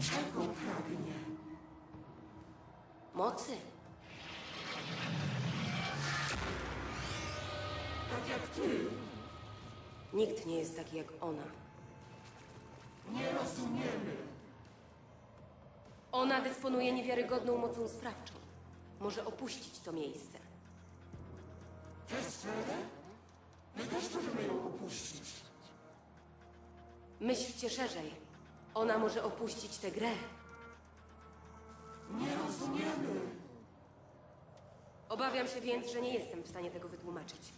Czego pragnie? Mocy? Tak jak ty, Nikt nie jest taki jak ona. nie rozumiemy. Ona dysponuje niewiarygodną mocą sprawczą. Może opuścić to miejsce. Test Fede? My też możemy ją opuścić. Myślcie szerzej. Ona może opuścić tę grę. Nie rozumiemy. Obawiam się więc, że nie jestem w stanie tego wytłumaczyć.